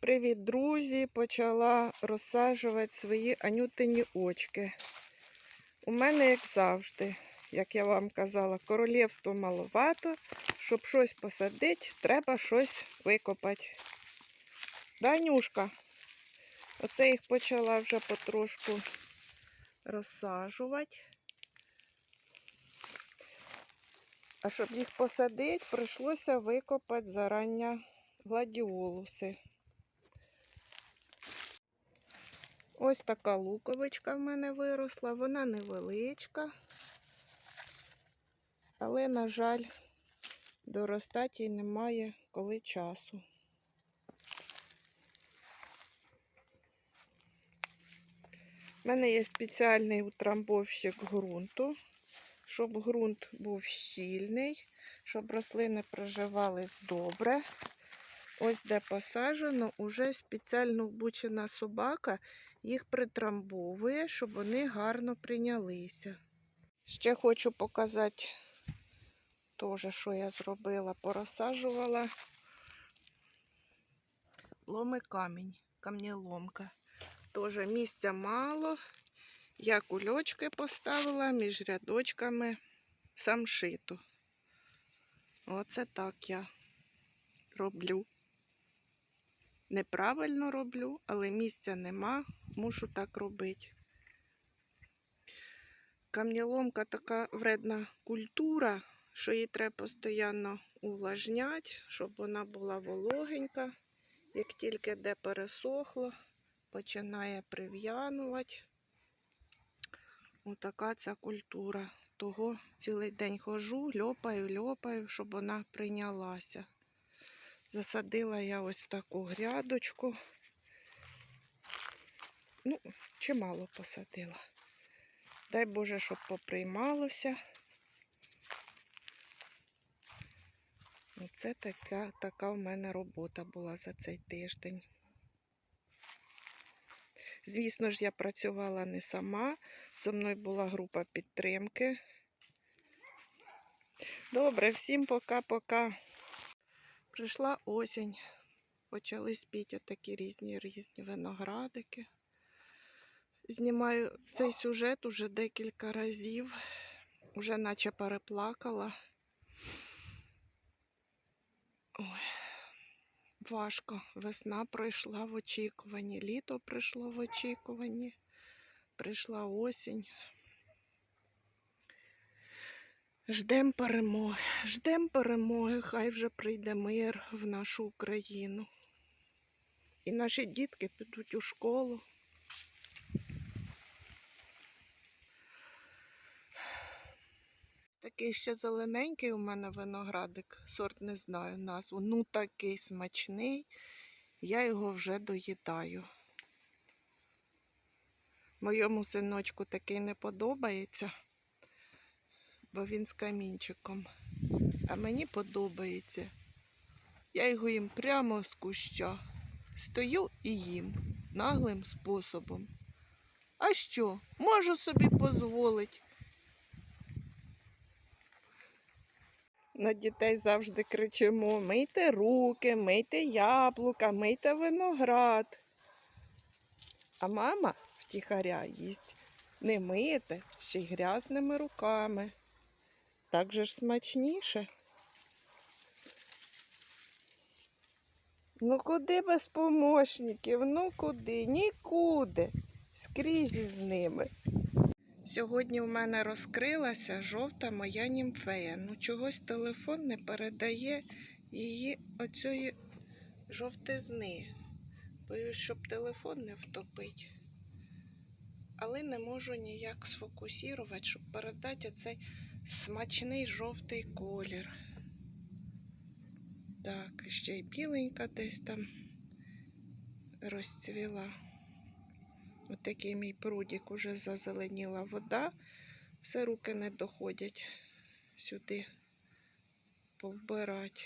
Привіт, друзі! Почала розсаджувати свої анютині очки. У мене, як завжди, як я вам казала, королівство маловато. Щоб щось посадити, треба щось викопати. Данюшка, оце їх почала вже потрошку розсаджувати. А щоб їх посадити, прийшлося викопати зарання гладіолуси. Ось така луковичка в мене виросла, вона невеличка, але, на жаль, доростати їй немає коли часу. У мене є спеціальний утрамбовщик ґрунту, щоб ґрунт був щільний, щоб рослини проживались добре. Ось де посаджено, уже спеціально вбучена собака їх притрамбовує, щоб вони гарно прийнялися. Ще хочу показати теж, що я зробила. Порозсаджувала ломи камінь, камнеломка. Теж місця мало. Я кульочки поставила між рядочками самшиту. Оце так я роблю. Неправильно роблю, але місця нема, мушу так робити. Камняломка така вредна культура, що її треба постійно увлажняти, щоб вона була вологенька. Як тільки де пересохло, починає прив'янувати. Отака ця культура. Того цілий день хожу, льопаю, льопаю, щоб вона прийнялася. Засадила я ось таку грядочку. Ну, чимало посадила. Дай Боже, щоб поприймалося. Оце така, така в мене робота була за цей тиждень. Звісно ж, я працювала не сама. Зо мною була група підтримки. Добре, всім пока-пока. Прийшла осінь, почали спіти отакі різні різні виноградики. Знімаю цей сюжет уже декілька разів, вже наче переплакала. Ой, важко. Весна пройшла в очікуванні, літо прийшло в очікуванні, прийшла осінь. Ждем перемоги, ждем перемоги, хай вже прийде мир в нашу Україну. І наші дітки підуть у школу. Такий ще зелененький у мене виноградик, сорт не знаю назву. Ну такий смачний, я його вже доїдаю. Моєму синочку такий не подобається бо він з камінчиком. А мені подобається. Я його їм прямо з куща. Стою і їм наглим способом. А що, можу собі дозволити? На дітей завжди кричимо: мийте руки, мийте яблука, мийте виноград. А мама втіхаря їсть не миєте, ще й грязними руками. Так же ж смачніше. Ну куди без помощників? Ну куди? Нікуди. Скрізь із ними. Сьогодні в мене розкрилася жовта моя німфея. Ну чогось телефон не передає її оцієї жовтизни. Боюсь, щоб телефон не втопить. Але не можу ніяк сфокусувати, щоб передати оцей смачний жовтий колір. Так, ще й біленька десь там розцвіла. Ось такий мій прудік уже зазеленіла вода. Все руки не доходять сюди повбирати.